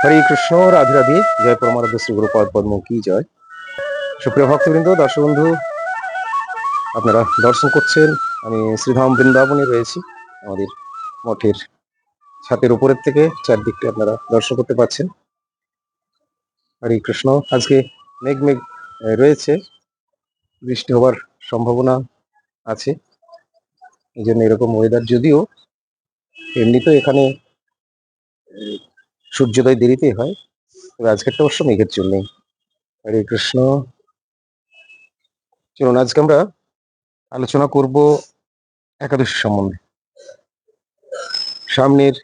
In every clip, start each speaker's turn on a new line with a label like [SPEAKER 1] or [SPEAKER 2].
[SPEAKER 1] হরে কৃষ্ণ রাধে রাধে। জয় পরমারাধ্য শ্রী গুরুপাদ পদ্ম কি জয়। সুপ্রিয় ভক্তবৃন্দ দর্শক বন্ধু আপনারা দর্শন করছেন। আমি শ্রীধাম বৃন্দাবনে রয়েছি। আমাদের মঠের ছাদের উপরের থেকে চারদিকটা আপনারা দর্শন করতে পাচ্ছেন। হরে কৃষ্ণ আজকে মেঘ মেঘ রয়েছে। বৃষ্টি হবার সম্ভাবনা আছে। এই জন্য এরকম ওয়েদার যদিও এমনিতেও এখানে আহ, সূর্যোদয় দেরিতে হয়। আজকেরটা অবশ্য মেঘের জন্যই হরে কৃষ্ণ। চলুন, আজকে আমরা আলোচনা করব একাদশী সম্বন্ধে। সামনের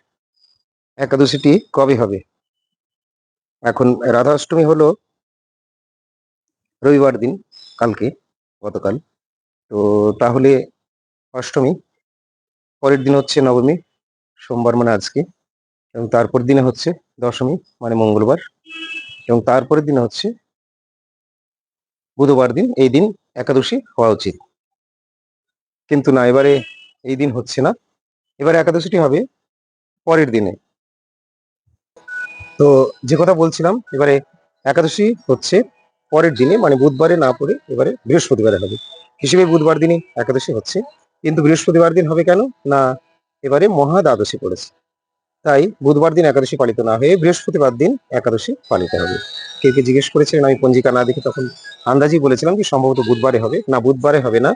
[SPEAKER 1] একাদশীটি কবে হবে? এখন রাধা অষ্টমী হলো রবিবার দিন, কালকে, গতকাল। তো তাহলে অষ্টমী, পরের দিন হচ্ছে নবমী, সোমবার মানে আজকে। এবং তারপর দিনে হচ্ছে দশমী মানে মঙ্গলবার। এবং তারপরের দিনে হচ্ছে বুধবার দিন, এই দিন একাদশী হওয়া উচিত। কিন্তু না, এবারে এই দিন হচ্ছে না। এবারে একাদশীটি হবে পরের দিনে। তো যে কথা বলছিলাম, এবারে একাদশী হচ্ছে পরের দিনে মানে বুধবারে না পড়ে এবারে বৃহস্পতিবারে হবে। হিসেবে বুধবার দিনই একাদশী হচ্ছে। কিন্তু বৃহস্পতিবার দিন হবে কেন? না, এবারে মহা দ্বাদশী পড়েছে। তাই বুধবার দিন একাদশী পালিত না হয়ে বৃহস্পতিবার দিন একাদশী পালিত হবে। কে কে জিজ্ঞেস করেছিলেন, আমি পঞ্জিকা না দেখে তখন আন্দাজি বলেছিলাম কি সম্ভবত বুধবারে হবে। না, বুধবারে হবে না,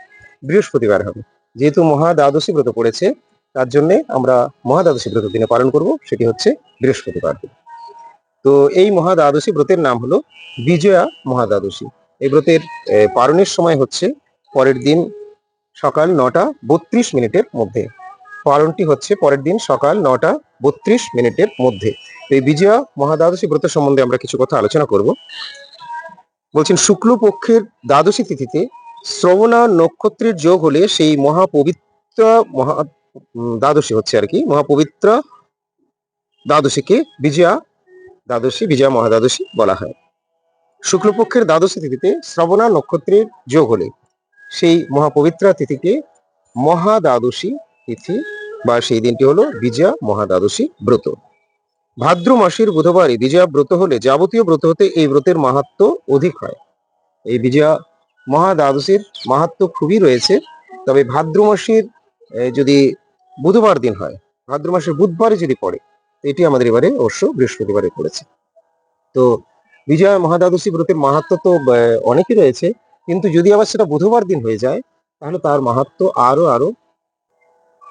[SPEAKER 1] বৃহস্পতিবার হবে। যেহেতু মহা দ্বাদশী ব্রত পড়েছে, তার জন্য আমরা মহা দ্বাদশী ব্রত দিনে পালন করব, সেটি হচ্ছে বৃহস্পতিবার দিন। তো এই মহা দ্বাদশী ব্রতের নাম হলো বিজয়া মহা দ্বাদশী এই ব্রতের পালনের সময় হচ্ছে পরের দিন সকাল নটা বত্রিশ মিনিটের মধ্যে। পালনটি হচ্ছে পরের দিন সকাল নটা বত্রিশ মিনিটের মধ্যে। এই বিজয়া মহাদ্বাদশী ব্রত সম্বন্ধে আমরা কিছু কথা আলোচনা করব। বলছেন, শুক্লপক্ষের দ্বাদশী তিথিতে শ্রবণা নক্ষত্রের যোগ হলে সেই মহাপবিত্র মহা দ্বাদশী হচ্ছে আর কি, মহাপবিত্র দ্বাদশীকে বিজয়া দ্বাদশী, বিজয়া মহাদ্বাদশী বলা হয়। শুক্লপক্ষের দ্বাদশী তিথিতে শ্রবণা নক্ষত্রের যোগ হলে সেই মহাপবিত্র তিথিকে মহাদ্বাদশী তিথি বা সেই দিনটি হলো বিজয়া মহাদ্বাদশী ব্রত। ভাদ্র মাসের বুধবারে বিজয়া ব্রত হলে যাবতীয় ব্রত হতে এই ব্রতের মাহাত্ম অধিক হয়। এই বিজয়া মহাদ্বাদশীর মাহাত্ম খুবই রয়েছে, তবে ভাদ্র মাসের যদি বুধবার দিন হয়, ভাদ্র মাসের বুধবারে যদি পড়ে, এটি আমাদের এবারে অবশ্য বৃহস্পতিবারে পড়েছে। তো বিজয়া মহাদ্বাদশী ব্রতের মাহাত্ম তো অনেকই রয়েছে, কিন্তু যদি আবার সেটা বুধবার দিন হয়ে যায়, তাহলে তার মাহাত্ম আরও আরও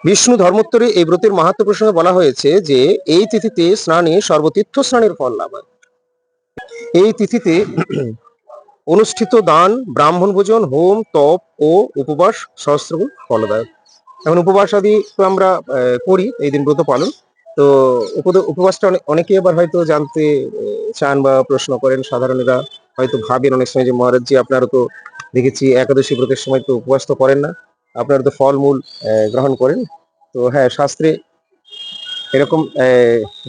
[SPEAKER 1] বিষ্ণু ধর্মোত্তরে এই ব্রতের মাহাত্ম প্রসঙ্গে বলা হয়েছে যে, এই তিথিতে স্নানে সর্বতীর্থ স্নানের ফল লাভ হয়। এই তিথিতে অনুষ্ঠিত দান, ব্রাহ্মণ ভোজন, হোম, তপ ও উপবাস সহস্র ফলদায়ক। এখন উপবাস আদি তো আমরা করি, এই দিন ব্রত পালন। তো উপবাসটা অনে- অনেকে আবার হয়তো জানতে চান বা প্রশ্ন করেন। সাধারণেরা হয়তো ভাবেন অনেক সময় যে মহারাজজি আপনারা তো দেখেছি, একাদশী ব্রতের সময় তো উপবাস তো করেন না। আপনারা তো ফলমূল গ্রহণ করেন। তো হ্যাঁ শাস্ত্রে এরকম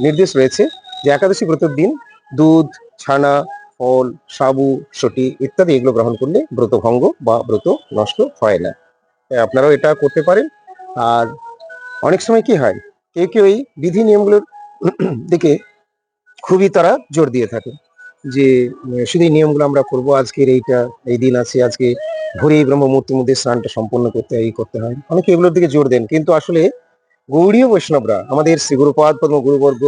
[SPEAKER 1] নির্দেশ রয়েছে যে একাদশী ব্রতের দিন দুধ, ছানা, ফল, সাবু, সটি ইত্যাদি এগুলো গ্রহণ করলে ব্রত ভঙ্গ বা ব্রত নষ্ট হয় না। আপনারাও এটা করতে পারেন। আর অনেক সময় কি হয়, কেউ কেউ এই বিধি নিয়মগুলোর দিকে খুবই তারা জোর দিয়ে থাকে যে শুধু এই নিয়মগুলো আমরা করব, আজকের এইটা, এই দিন আছে, আজকে ভোরে ব্রহ্ম মুহূর্তের মধ্যে স্নানটা সম্পন্ন করতে এই করতে হয়। অনেকে এগুলোর দিকে জোর দেন, কিন্তু আসলে গৌড়ীয় বৈষ্ণবরা, আমাদের শ্রী গুরুপাদ পদ্ম গুরুবর্গ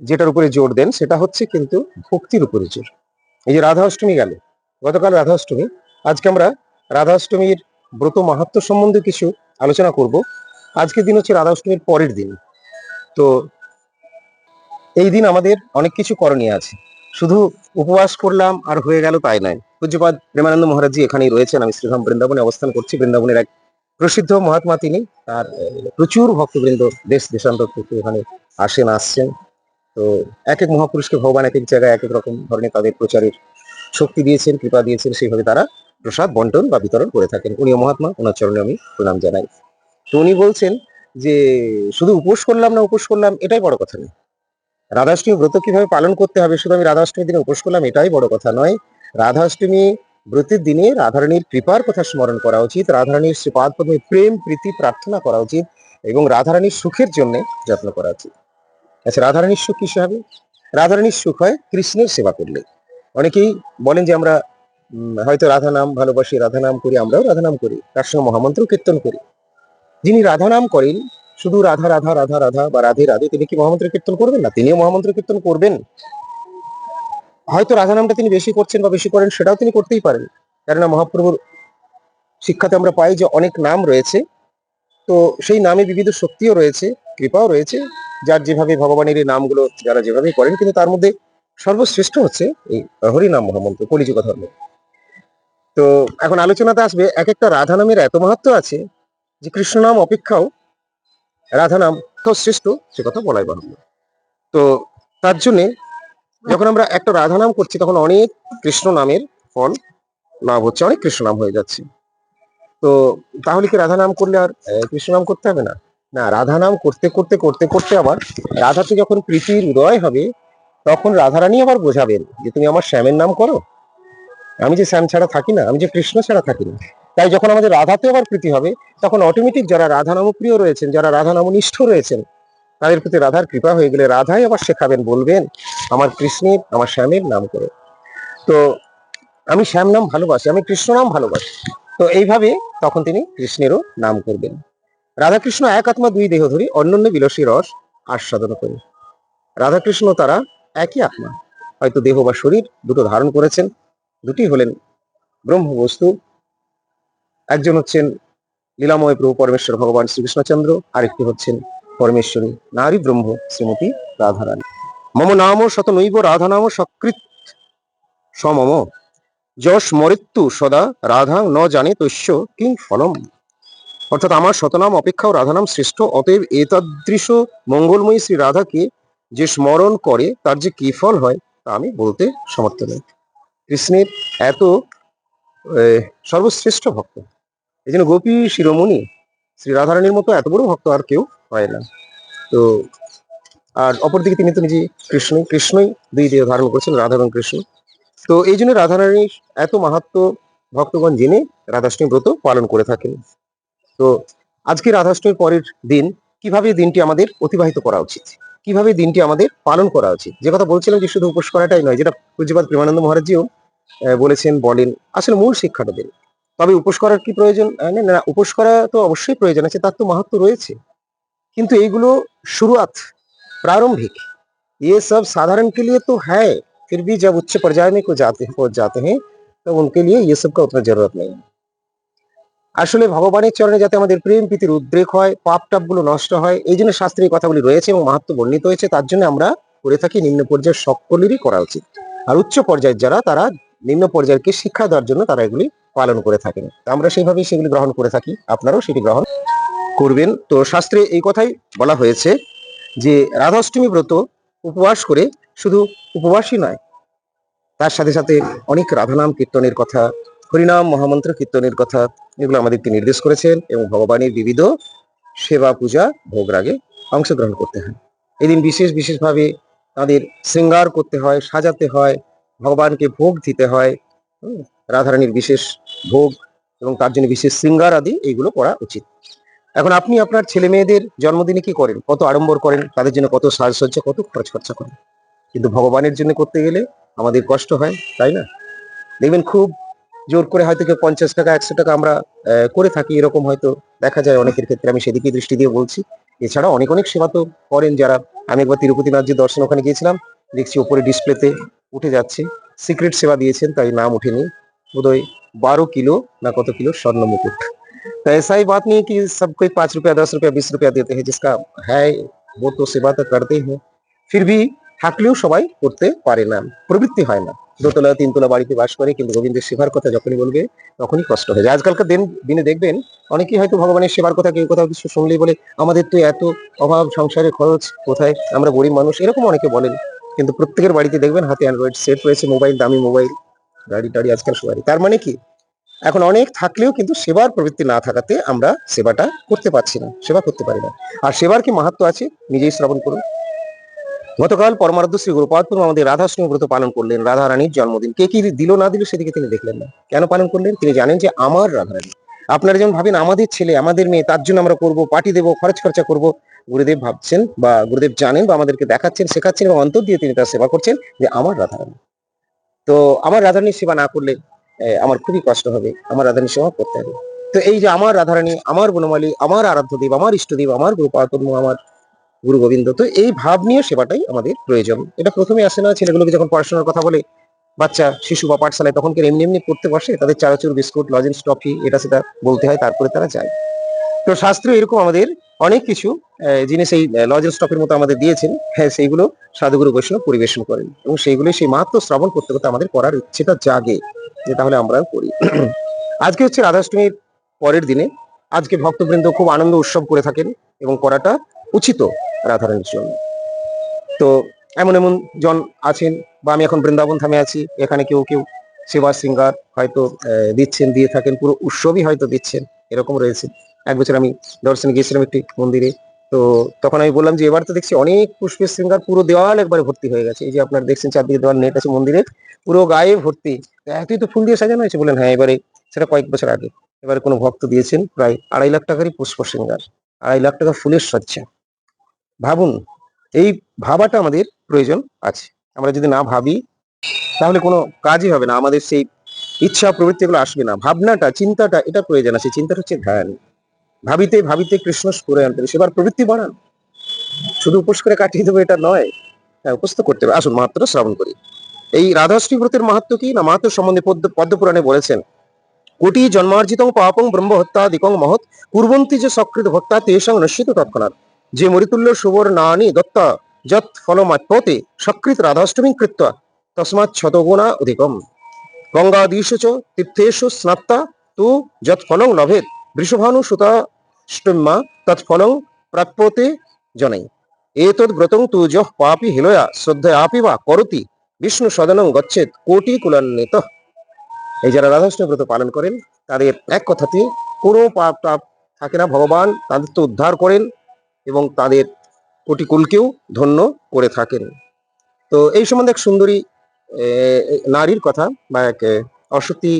[SPEAKER 1] যেটার উপরে জোর দেন, সেটা হচ্ছে কিন্তু ভক্তির উপরে জোর। এই যে রাধা অষ্টমী গেল, গতকাল রাধা অষ্টমী আজকে আমরা রাধা অষ্টমীর ব্রত মাহাত্ম সম্বন্ধে কিছু আলোচনা করব। আজকের দিন হচ্ছে রাধা অষ্টমীর পরের দিন। তো, এই দিন আমাদের অনেক কিছু করণীয় আছে। শুধু উপবাস করলাম আর হয়ে গেল তাই নয়। পূজ্যপাদ প্রেমানন্দ মহারাজজি এখানেই রয়েছেন। আমি শ্রীধাম বৃন্দাবনে অবস্থান করছি। বৃন্দাবনের এক প্রসিদ্ধ মহাত্মা তিনি। তার প্রচুর ভক্তবৃন্দ দেশ, দেশান্তর থেকে এখানে আসেন, আসছেন। তো এক এক মহাপুরুষকে ভগবান এক এক জায়গায় এক এক রকম ধরনের তাদের প্রচারের শক্তি দিয়েছেন, কৃপা দিয়েছেন। সেইভাবে তারা প্রসাদ বন্টন বা বিতরণ করে থাকেন। উনিও মহাত্মা। ওনার চরণে আমি প্রণাম জানাই। তো উনি বলছেন যে, শুধু উপোস করলাম না, উপোস করলাম, এটাই বড় কথা নয়। রাধাষ্টমী ব্রত কীভাবে পালন করতে হবে শুধু আমি রাধাষ্টমীর দিনে উপোস করলাম, এটাই বড় কথা নয়। রাধাষ্টমী ব্রতের দিনে রাধারানীর কৃপার কথা স্মরণ করা উচিত, রাধারানীর শ্রীপাদ পদ্মে প্রেম, প্রীতি, প্রার্থনা করা উচিত এবং রাধারানীর সুখের জন্য যত্ন করা উচিত। আচ্ছা রাধারানীর সুখ কিসে হবে? রাধারানীর সুখ হয় কৃষ্ণের সেবা করলে। অনেকেই বলেন যে আমরা হয়তো রাধা নাম ভালোবাসি রাধা নাম করি, আমরাও রাধা নাম করি, তার সঙ্গে মহামন্ত্র কীর্তন করি। যিনি রাধা নাম করেন শুধু রাধা রাধা রাধা রাধা বা রাধে রাধে তিনি কি মহামন্ত্র কীর্তন করবেন? না, তিনিও মহামন্ত্র কীর্তন করবেন। হয়তো রাধা নামটা তিনি বেশি করছেন বা বেশি করেন, সেটাও তিনি করতেই পারেন। কেননা মহাপ্রভুর শিক্ষাতে আমরা পাই যে অনেক নাম রয়েছে। তো সেই নামে বিবিধ শক্তিও রয়েছে, কৃপাও রয়েছে। যার যেভাবে ভগবানের এই নামগুলো যারা যেভাবে করেন, কিন্তু তার মধ্যে সর্বশ্রেষ্ঠ হচ্ছে এই হরিনাম মহামন্ত্র কলিযুগ ধর্ম তো এখন আলোচনাতে আসবে এক একটা রাধা নামের এত মাহাত্ম আছে যে কৃষ্ণ নাম অপেক্ষাও রাধা নাম তো শ্রেষ্ঠ, সে কথা বলাই বাহুল্য। তো তার জন্যে যখন আমরা একটা রাধা নাম করছি, তখন অনেক কৃষ্ণ নামের ফল লাভ হচ্ছে, অনেক কৃষ্ণ নাম হয়ে যাচ্ছে। তো তাহলে কি রাধা নাম করলে আর কৃষ্ণ নাম করতে হবে না? না, রাধা নাম করতে করতে করতে করতে আবার রাধাতে যখন প্রীতির উদয় হবে, তখন রাধারানী আবার বোঝাবেন যে তুমি আমার শ্যামের নাম করো। আমি যে শ্যাম ছাড়া থাকি না, আমি যে কৃষ্ণ ছাড়া থাকি না। তাই যখন আমাদের রাধাতে আবার প্রীতি হবে, তখন অটোমেটিক যারা রাধা নামপ্রিয় রয়েছেন, যারা রাধা নামনিষ্ঠ রয়েছেন, তাদের প্রতি রাধার কৃপা হয়ে গেলে রাধাই আবার শেখাবেন, বলবেন, আমার কৃষ্ণের আমার শ্যামের নাম করে। তো আমি শ্যাম নাম ভালোবাসি, আমি কৃষ্ণ নাম ভালোবাসি। তো এইভাবে তখন তিনি কৃষ্ণেরও নাম করবেন। রাধাকৃষ্ণ এক আত্মা, দুই দেহ ধরি, অন্যান্য বিলসী রস আস্বাদন করে। রাধাকৃষ্ণ তারা একই আত্মা, হয়তো দেহ বা শরীর দুটো ধারণ করেছেন, দুটি হলেন ব্রহ্ম বস্তু একজন হচ্ছেন লীলাময় প্রভু পরমেশ্বর ভগবান শ্রীকৃষ্ণচন্দ্র, আরেকটি হচ্ছেন পরমেশ্বরী নারী ব্রহ্ম শ্রীমতী রাধারানী। মম নাম শত নৈব রাধা নাম সকৃত সমম। যশ মৃত্যু সদা রাধা ন জানে তস্য কিং ফলম। অর্থাৎ আমার শতনাম, অপেক্ষাও রাধানাম শ্রেষ্ঠ, অতএব এতাদৃশ মঙ্গলময়ী শ্রী রাধাকে যে স্মরণ করে, তার যে কি ফল হয়, তা আমি বলতে সমর্থ নই। কৃষ্ণের এত সর্বশ্রেষ্ঠ ভক্ত। এই জন্য গোপী শিরোমণি শ্রী রাধারানীর মতো এত বড় ভক্ত আর কেউ হয় না। তো, আর অপরদিকে তিনি তো নিজে কৃষ্ণই কৃষ্ণই দুই দেহ ধারণ করছেন, রাধা এবং কৃষ্ণ। তো এই জন্য রাধারানীর এত মাহাত্ম ভক্তগণ জেনে রাধাষ্টমী ব্রত পালন করে থাকেন। তো, আজকে রাধাষ্টমীর পরের দিন কীভাবে দিনটি আমাদের অতিবাহিত করা উচিত? কীভাবে দিনটি আমাদের পালন করা উচিত? যে কথা বলছিলাম যে শুধু উপোস করাটাই নয়, যেটা পূজ্যপাত প্রেমানন্দ মহারাজজিও বলেছেন, বলেন, আসলে মূল শিক্ষাটা দেন। তবে উপোস করার কি প্রয়োজন আহ, না না উপোস করা তো অবশ্যই প্রয়োজন আছে তার তো মাহাত্ম রয়েছে কিন্তু এইগুলো शुरुआत प्रारंभिक ये सब साधारण के लिए तो है फिर भी जब उच्च पर्याय में को जाते पहुंच जाते हैं तो उनके लिए ये सब का उतना जरूरत नहीं है আসলে ভগবানের চরণে যাতে আমাদের প্রেম প্রীতির উদ্রেক হয় পাপ টাপ গুলো নষ্ট হয় এই জন্য শাস্ত্রে এই কথাগুলি রয়েছে এবং মাহাত্ম বর্ণিত হয়েছে তার জন্য আমরা করে থাকি নিম্ন পর্যায়ের সকলেরই করা উচিত আর উচ্চ পর্যায়ের যারা তারা নিম্ন পর্যায়কে শিক্ষা দেওয়ার জন্য তারা এগুলি পালন করে থাকেন। আমরা সেইভাবেই সেগুলি গ্রহণ করে থাকি। আপনারাও সেটি গ্রহণ করবেন। তো শাস্ত্রে এই কথাই বলা হয়েছে যে, রাধাষ্টমী ব্রত উপবাস করে শুধু উপবাসই নয়, তার সাথে সাথে অনেক রাধানাম কীর্তনের কথা, হরিনাম মহামন্ত্র কীর্তনের কথা, এগুলো আমাদেরকে নির্দেশ করেছেন এবং ভগবানের বিবিধ সেবা পূজা ভোগ রাগে অংশগ্রহণ করতে হয়। এদিন বিশেষ বিশেষভাবে তাদের শৃঙ্গার করতে হয়, সাজাতে হয়, ভগবানকে ভোগ দিতে হয়। রাধারানীর বিশেষ ভোগ এবং তার জন্য বিশেষ শৃঙ্গার আদি এইগুলো করা উচিত। এখন আপনি আপনার ছেলে মেয়েদের জন্মদিনে কি করেন? কত আড়ম্বর করেন? তাদের জন্য কত সাজসজ্জা, কত খরচ খরচা করেন? কিন্তু ভগবানের জন্য করতে গেলে আমাদের কষ্ট হয়, তাই না? দেখবেন খুব জোর করে হয়তো কেউ পঞ্চাশ টাকা, একশো টাকা আমরা করে থাকি, এরকম হয়তো দেখা যায় অনেকের ক্ষেত্রে। আমি সেদিকে দৃষ্টি দিয়ে বলছি। এছাড়া অনেক অনেক সেবা তো করেন যারা। আমি একবার তিরুপতিনাথজির দর্শন ওখানে গিয়েছিলাম। দেখছি উপরে ডিসপ্লেতে উঠে যাচ্ছে। সিক্রেট সেবা দিয়েছেন, তাই নাম উঠেনি। বোধহয় বারো কিলো না কত কিলো স্বর্ণ মুকুট तो ऐसा ही बात नहीं है कि सब कोई पाँच रुपया दस रुपया बीस रुपया देते हैं जिसका है वो तो सेवा तो करते ही हैं फिर भी থাকলেও সবাই করতে পারে না প্রবৃত্তি হয় না দোতলা তিনতলা বাড়িতে বাস করে কিন্তু গোবিন্দের সেবার কথা যখনই বলবে তখনই কষ্ট হয়ে যায় আজকালকার দিন দিনে দেখবেন অনেকেই হয়তো ভগবানের সেবার কথা কেউ কোথাও কিছু শুনলেই বলে আমাদের তো এত অভাব সংসারে খরচ কোথায় আমরা গরিব মানুষ এরকম অনেকে বলেন কিন্তু প্রত্যেকের বাড়িতে দেখবেন হাতে অ্যান্ড্রয়েড সেট রয়েছে মোবাইল দামি মোবাইল গাড়ি টাড়ি আজকাল সবারই। তার মানে কি? এখন অনেক থাকলেও কিন্তু সেবার প্রবৃত্তি না থাকাতে আমরা সেবাটা করতে পারছি না, সেবা করতে পারি না। আর সেবার কি মাহাত্ম আছে? নিজেই শ্রবণ করুন। গতকাল পরমারাধ্য শ্রী গুরুপাদপুর আমাদের রাধাষ্টমী ব্রত পালন করলেন, রাধা রানীর জন্মদিন। কে কি দিল না দিল সেদিকে তিনি দেখলেন না। কেন পালন করলেন? তিনি জানেন যে আমার রাধা রানী। আপনারা যেমন ভাবেন আমাদের ছেলে, আমাদের মেয়ে, তার জন্য আমরা করব, পার্টি দেবো, খরচ খরচা করব, গুরুদেব ভাবছেন বা গুরুদেব জানেন বা আমাদেরকে দেখাচ্ছেন, শেখাচ্ছেন এবং অন্তর দিয়ে তিনি তার সেবা করছেন যে আমার রাধারানী তো আমার রাধারানীর সেবা না করলে আমার খুবই কষ্ট হবে। আমার রাধারানীর সেবা করতে হবে। তো এই যে আমার রাধারানী, আমার বনমালী, আমার আরাধ্য দেব আমার ইষ্টদেব, আমার গুরু পাতন্ম আমার গুরু গোবিন্দ, তো এই ভাব নিয়ে সেবাটাই আমাদের প্রয়োজন। এটা প্রথমে আসে না, ছেলেগুলোকে যখন পড়াশোনার কথা বলে, বাচ্চা, শিশু বা পাঠশালায়, তখন কি এমনি এমনি পড়তে বসে? তাদের চানাচুর বিস্কুট, লজেন্স, টফি, এটা সেটা বলতে হয়, তারপরে তারা যায়। তো শাস্ত্র এরকম আমাদের অনেক কিছু আহ, জিনিস এই লজেন্স টফির মতো আমাদের দিয়েছেন হ্যাঁ সেইগুলো সাধুগুরু বৈষ্ণব পরিবেশন করেন। এবং সেইগুলো সেই মাত্র শ্রবণ করতে করতে আমাদের করার ইচ্ছেটা জাগে যে তাহলে আমরাও করি। আজকে হচ্ছে রাধাষ্টমীর পরের দিনে আজকে ভক্তবৃন্দ খুব আনন্দ উৎসব করে থাকেন এবং করাটা উচিত রাধারানীর জন্য। তো এমন এমন জন আছেন বা আমি এখন বৃন্দাবন থামে আছি এখানে কেউ কেউ সেবা সিঙ্গার হয়তো দিচ্ছেন দিয়ে থাকেন পুরো উৎসবই হয়তো দিচ্ছেন এরকম রয়েছে। এক বছর আমি দর্শনে গিয়েছিলাম একটি মন্দিরে। তো তখন আমি বললাম যে, এবার তো দেখছি অনেক পুষ্পের শৃঙ্গার পুরো দেওয়াল একবারে ভর্তি হয়ে গেছে। এই যে আপনারা দেখছেন চারদিকে দেওয়াল, নেট আছে মন্দিরের, পুরো গায়ে ভর্তি। এতই তো ফুল দিয়ে সাজানো হয়েছে। বলেন হ্যাঁ এবারে সেটা কয়েক বছর আগে। এবারে কোনো ভক্ত দিয়েছেন প্রায় আড়াই লাখ টাকারই পুষ্প শৃঙ্গার, আড়াই লাখ টাকা ফুলের সজ্জা। ভাবুন, এই ভাবাটা আমাদের প্রয়োজন আছে। আমরা যদি না ভাবি, তাহলে কোনো কাজই হবে না। আমাদের সেই ইচ্ছা প্রবৃত্তিগুলো আসবে না। ভাবনাটা, চিন্তাটা, এটা প্রয়োজন আছে। চিন্তাটা হচ্ছে ধ্যান। ভাবিতে ভাবিতে কৃষ্ণ স্ফুরে হবে। সেবার প্রবৃত্তি বাড়ান। শুধু উপোস করে কাটিয়ে দেবো এটা নয় হ্যাঁ উপোস তো করতে হবে। আসুন মাহাত্মটা শ্রবণ করি। এই রাধাশ্রী ব্রতের মাহাত্ম কি? না মাহাত্ম সম্বন্ধে পদ্ম পদ্মপুরাণে বলেছেন, কোটি জন্মার্জিত পাপং ব্রহ্ম হত্যা দিকং মহৎ, কুর্বন্তি যে সকৃত ভক্তা তেষাং নশ্চিত তৎক্ষণাৎ। যে মরিতুল্য সুবর নানি দত্তা যৎ ফলমাত্মতে সকৃত রাধাষ্টমী কৃত্য তসমাৎ শতগুণা অধিকম। গঙ্গাদীশু চ তীর্থেষু স্নাত্তা তু যৎ ফলং লভেত বৃষভানু সুতাষ্টম্যা তৎফলং প্রাপ্যতে জনাই। এতদ ব্রতং তু পাপি হিলয়া শ্রদ্ধা শ্রদ্ধয়াপি বা করতি। বিষ্ণু সদনং গচ্ছেদ কোটি কুলান্বিত। এই যারা রাধাকৃষ্ণ ব্রত পালন করেন, তাদের এক কথাতে কোনো পাপ টাপ থাকে না। ভগবান তাদের তো উদ্ধার করেন এবং তাদের কোটি কুলকেও ধন্য করে থাকেন। তো এই সম্বন্ধে এক সুন্দরী নারীর কথা বা এক অসতী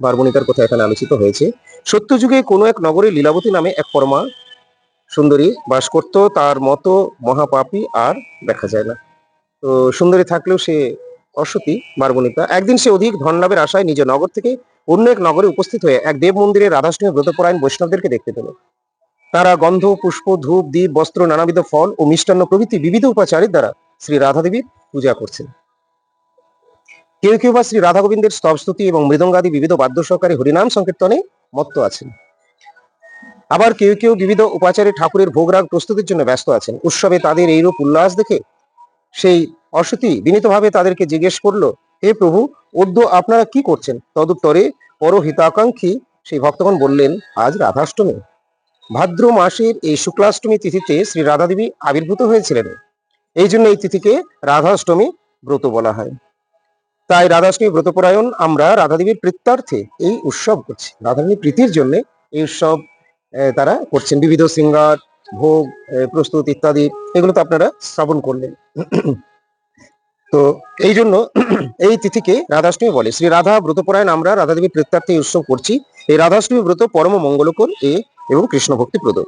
[SPEAKER 1] বারবণিকার কথা এখানে আলোচিত হয়েছে। সত্যযুগে কোনো এক নগরে লীলাবতী নামে এক পরমা সুন্দরী বাস করত। তার মতো মহাপাপী আর দেখা যায় না। তো সুন্দরী থাকলেও সে অসতী বারবণিকা একদিন সে অধিক ধন লাভের আশায় নিজ নগর থেকে অন্য এক নগরে উপস্থিত হয়ে এক দেব মন্দিরে রাধাষ্টমী ব্রতপরায়ণ বৈষ্ণবদেরকে দেখতে পেল। তারা গন্ধ, পুষ্প, ধূপ দ্বীপ বস্ত্র, নানাবিধ ফল ও মিষ্টান্ন প্রভৃতি বিবিধ উপাচারের দ্বারা শ্রী রাধা দেবীর পূজা করছেন। কেউ কেউ বা শ্রী রাধা গোবিন্দের স্তব স্তুতি এবং মৃদঙ্গাদি বিবিধ বাদ্য সহকারে হরিনাম সংকীর্তনে মত্ত আছেন। আবার কেউ কেউ বিবিধ উপাচারে ঠাকুরের ভোগরাগ প্রস্তুতির জন্য ব্যস্ত আছেন। উৎসবে তাদের এইরূপ উল্লাস দেখে সেই অসতী বিনীতভাবে তাদেরকে জিজ্ঞেস করল, হে প্রভু, অদ্য আপনারা কি করছেন? তদুত্তরে পরহিতাকাঙ্ক্ষী সেই ভক্তগণ বললেন, আজ রাধাষ্টমী। ভাদ্র মাসের এই শুক্লাষ্টমী তিথিতে শ্রী রাধা দেবী আবির্ভূত হয়েছিলেন। এই জন্য এই তিথিকে রাধাষ্টমী ব্রত বলা হয়। তাই রাধাষ্টমী ব্রতপরায়ণ আমরা রাধাদেবীর প্রীত্যার্থে এই উৎসব করছি। রাধারানীর প্রীতির জন্য এই উৎসব তারা করছেন। বিবিধ শৃঙ্গার ভোগ প্রস্তুত ইত্যাদি, এগুলো তো আপনারা শ্রবণ করলেন। তো এই জন্য এই তিথিকে রাধাষ্টমী বলে। শ্রী রাধা ব্রতপরায়ণ আমরা রাধাদেবীর প্রীত্যার্থে উৎসব করছি। এই রাধাষ্টমী ব্রত পরম মঙ্গলকর, এ, এবং কৃষ্ণ ভক্তিপ্রদ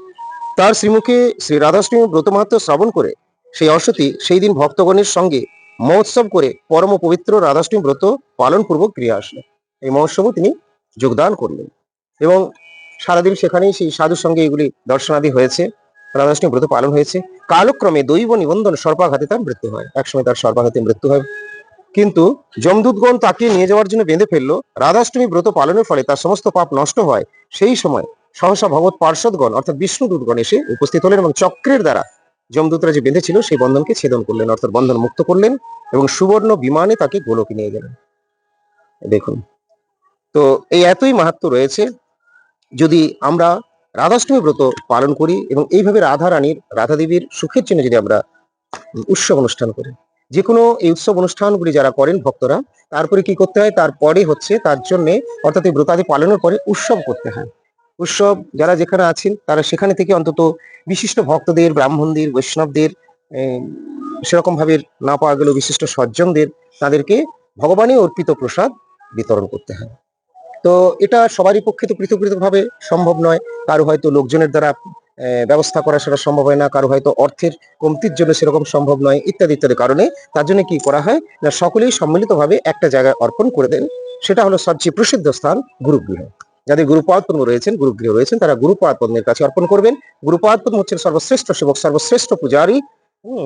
[SPEAKER 1] তার শ্রীমুখে শ্রী রাধাষ্টমী ব্রত মাহাত্ম শ্রবণ করে সেই অসতী সেই দিন ভক্তগণের সঙ্গে মহোৎসব করে পরম পবিত্র রাধাষ্টমী ব্রত পালন পূর্বক ফিরে আসলেন। এই মহোৎসবও তিনি যোগদান করলেন এবং সারাদিন সেখানেই সেই সাধুর সঙ্গে এগুলি দর্শনাদি হয়েছে, রাধাষ্টমী ব্রত পালন হয়েছে। কালক্রমে দৈব নিবন্ধন সর্পাঘাতে তার মৃত্যু হয়। একসময় তার সর্পাঘাতে মৃত্যু হয়। কিন্তু যমদূতগণ তাকে নিয়ে যাওয়ার জন্য বেঁধে ফেলল। রাধাষ্টমী ব্রত পালনের ফলে তার সমস্ত পাপ নষ্ট হয়। সেই সময় সহসা ভগবত পার্শ্বদগণ অর্থাৎ বিষ্ণু দূতগণ এসে উপস্থিত হলেন এবং চক্রের দ্বারা যমদূতরা যে বেঁধেছিল সেই বন্ধনকে ছেদন করলেন, অর্থাৎ বন্ধন মুক্ত করলেন এবং সুবর্ণ বিমানে তাকে গোলকে নিয়ে গেলেন। দেখুন, তো এই এতই মাহাত্ম রয়েছে, যদি আমরা রাধাষ্টমী ব্রত পালন করি এবং এইভাবে রাধা রানীর, রাধা দেবীর সুখের জন্য যদি আমরা উৎসব অনুষ্ঠান করি যে কোনো এই উৎসব অনুষ্ঠানগুলি যারা করেন ভক্তরা, তারপরে কি করতে হয়? তারপরে হচ্ছে তার জন্য অর্থাৎ এই ব্রতাদি পালনের পরে উৎসব করতে হয়। উৎসব, যারা যেখানে আছেন, তারা সেখানে থেকে অন্তত বিশিষ্ট ভক্তদের, ব্রাহ্মণদের, বৈষ্ণবদের সেরকম ভাবে না পাওয়া গেলেও বিশিষ্ট সজ্জনদের, তাদেরকে ভগবানে অর্পিত প্রসাদ বিতরণ করতে হয়। তো এটা সবারই পক্ষে তো পৃথক পৃথক ভাবে সম্ভব নয়। কারও হয়তো লোকজনের দ্বারা ব্যবস্থা করা সেটা সম্ভব হয় না। কারও হয়তো অর্থের কমতির জন্য সেরকম সম্ভব নয়, ইত্যাদি ইত্যাদি কারণে তার জন্য কি করা হয় না, সকলেই সম্মিলিতভাবে একটা জায়গায় অর্পণ করে দেন। সেটা হলো সবচেয়ে প্রসিদ্ধ স্থান, গুরুগৃহ। যাদের গুরুপাদ পদ্ম রয়েছেন, গুরুগৃহ রয়েছেন, তারা গুরুপাদ পদ্মের কাছে অর্পণ করবেন। গুরুপাদ পদ্ম হচ্ছেন সর্বশ্রেষ্ঠ সেবক, সর্বশ্রেষ্ঠ পূজারী।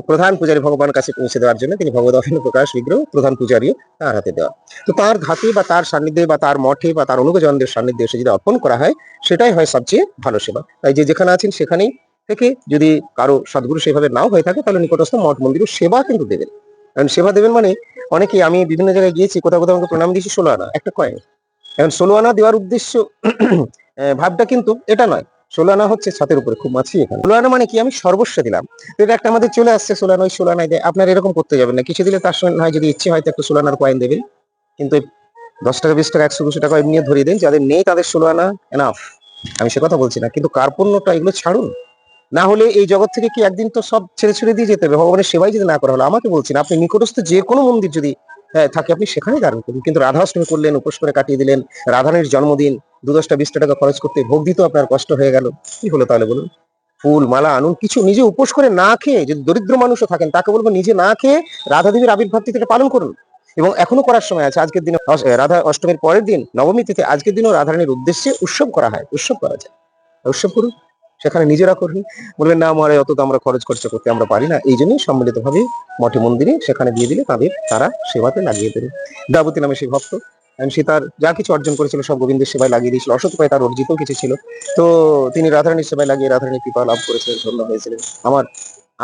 [SPEAKER 1] প্রধান পূজারী ভগবান কাছে পৌঁছে দেওয়ার জন্য তিনি ভগবত অখিল প্রকাশ বিগ্রহ প্রধান পূজারী তার হাতে দেওয়া। তো তার ধাতে বা তার সান্নিধ্যে বা তার মঠে বা তার অনুগজনদের সান্নিধ্যে এসে যদি অর্পণ করা হয়, সেটাই হয় সবচেয়ে ভালো সেবা তাই যে যেখানে আছেন সেখানেই থেকে যদি কারও সদ্গুরু সেভাবে নাও হয়ে থাকে, তাহলে নিকটস্থ মঠ মন্দিরের সেবা কিন্তু দেবেন। কারণ সেবা দেবেন মানে অনেকে আমি বিভিন্ন জায়গায় গিয়েছি, কোথাও কোথাও আমাকে প্রণাম দিয়েছি, ষোলো আনা, একটা কয়েন। এখন ষোলো আনা দেওয়ার উদ্দেশ্য ভাবটা কিন্তু এটা নয়। ষোলো আনা হচ্ছে ছাতের উপরে, খুব মাছি এখানে। ষোলো আনা মানে কি? আমি সর্বস্ব দিলাম। তো এটা একটা আমাদের চলে আসছে ষোলো আনা ওই ষোলো আনায় দেয়। আপনার এরকম করতে যাবেন না। কিছু দিলে তার সঙ্গে হয়, যদি ইচ্ছে হয়, তো একটা ষোলো আনার কয়েন দেবেন। কিন্তু দশ টাকা, বিশ টাকা, একশো, দুশো টাকা এমনি ধরিয়ে দেন। যাদের নেই, তাদের ষোলো আনা এনাফ আমি সে কথা বলছি না। কিন্তু কার্পণ্যটা এগুলো ছাড়ুন। না হলে এই জগৎ থেকে কি একদিন তো সব ছেড়ে ছেড়ে দিয়ে যেতে হবে? ভগবানের সেবাই যদি না করা হলো, আমাকে বলছি না আপনি নিকটস্থ যে কোনো মন্দির যদি থাকে। আপনি সেখানেই দাঁড়ান করুন। কিন্তু রাধা অষ্টমী করলেন, উপোস করে কাটিয়ে দিলেন। রাধারানীর জন্মদিন দু দশটা বিশটা টাকা খরচ করতে ভোগ দিতেও আপনার কষ্ট হয়ে গেল। কি হলো তাহলে বলুন? ফুল, মালা আনুন, কিছু নিজে উপোস করে না খেয়ে, যদি দরিদ্র মানুষও থাকেন, তাকে বলব নিজে না খেয়ে রাধা দেবীর আবির্ভাব তিথিটা পালন করুন। এবং এখনও করার সময় আছে। আজকের দিনে রাধা অষ্টমীর পরের দিন নবমী তিথি আজকের দিনও রাধারানীর উদ্দেশ্যে উৎসব করা হয়, উৎসব করা যায়। উৎসব করুন। সেখানে নিজেরা করুন বলবেন, না আমার অত তো আমরা খরচ খরচা করতে আমরা পারি না। এই জন্যই সম্মিলিত ভাবে মঠে মন্দিরে সেখানে দিয়ে দিলে তাদের, তারা সেবাতে লাগিয়ে দেবে। দাবতী নামে সেই ভক্ত সে তার যা কিছু অর্জন করেছিল সব গোবিন্দের সেবায় লাগিয়ে দিয়েছিল। অসৎ উপায় তার অর্জিত কিছু ছিল। তো তিনি রাধারানীর সেবায় লাগিয়ে রাধারানীর কৃপা লাভ করেছিলেন, ধন্য হয়েছিলেন। আমার,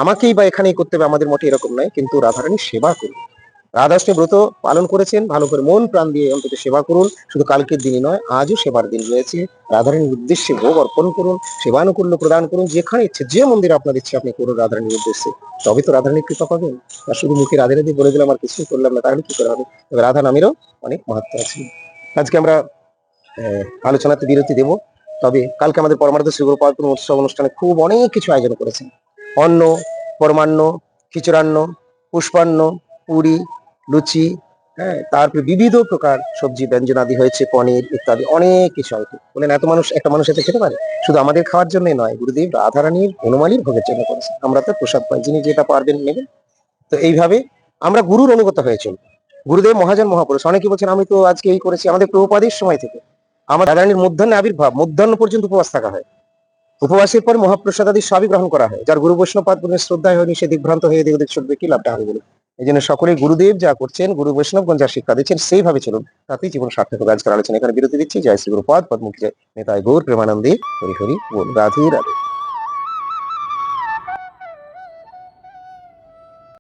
[SPEAKER 1] আমাকেই বা এখানেই করতে হবে, আমাদের মঠে এরকম নয়, কিন্তু রাধারানীর সেবা করুন। রাধাষ্টমী ব্রত পালন করেছেন, ভালো করে মন প্রাণ দিয়ে অন্তত সেবা করুন। শুধু কালকের দিনই নয়, আজও সেবার দিন রয়েছে। রাধারানীর উদ্দেশ্যে ভোগ অর্পণ করুন, সেবানুকূল্য প্রদান করুন, যেখানে ইচ্ছে, যে মন্দির আপনার ইচ্ছে, আপনি করুন রাধারানীর উদ্দেশ্যে। তবে তো রাধারানীর কৃপা পাবেন। আর শুধু মুখে রাধে রাধে বলে দিলাম, আর কিছুই করলাম না, তাহলে কি করে হবে? তবে রাধা নামেরও অনেক মাহাত্ম আছে। আজকে আমরা আলোচনাতে বিরতি দেব। তবে কালকে আমাদের পরমার্থ শ্রীগুরু পার্বণ উৎসব অনুষ্ঠানে খুব অনেক কিছু আয়োজন করেছেন। অন্ন, পরমান্ন, খিচুড়ান্ন, পুষ্পান্ন, পুরি লুচি হ্যাঁ তারপরে বিবিধ প্রকার সবজি, ব্যঞ্জন আদি হয়েছে, পনির ইত্যাদি, অনেক কিছু কি বলেন, এত মানুষ, একটা মানুষ এতে খেতে পারে? শুধু আমাদের খাওয়ার জন্যই নয়, গুরুদেব রাধারানীর হনুমালির ভোগের জন্য করেছে আমরা তো প্রসাদ পাই, যিনি যেটা পারবেন নেবেন। তো এইভাবে আমরা গুরুর অনুগত হয়ে চলবো গুরুদেব মহাজন, মহাপুরুষ অনেকে বলছেন, আমি তো আজকে এই করেছি, আমাদের প্রভুপাদের সময় থেকে। আমার রাধারানীর মধ্যাহ্নে আবির্ভাব, মধ্যাহ্ন পর্যন্ত উপবাস থাকা হয়। উপবাসের পর মহাপ্রসাদ আদি সবই গ্রহণ করা হয়। যার গুরু বৈষ্ণব পাদ শ্রদ্ধায় হয়নি, সে দিগ্ভ্রান্ত হয়ে ছুটবে কি লাভটা হবে বলুন এই জন্য সকলে গুরুদেব যা করছেন, গুরু বৈষ্ণবগণ যা শিক্ষা দিচ্ছেন, সেইভাবে চলুন। তাতেই জীবন সার্থক করা আলোচনা এখানে বিরতি দিচ্ছি। জয় শ্রী গুরুপদ পদ্মুখ নেতায় গৌর, প্রেমানন্দে হরি হরি বল। রাধে রাধে।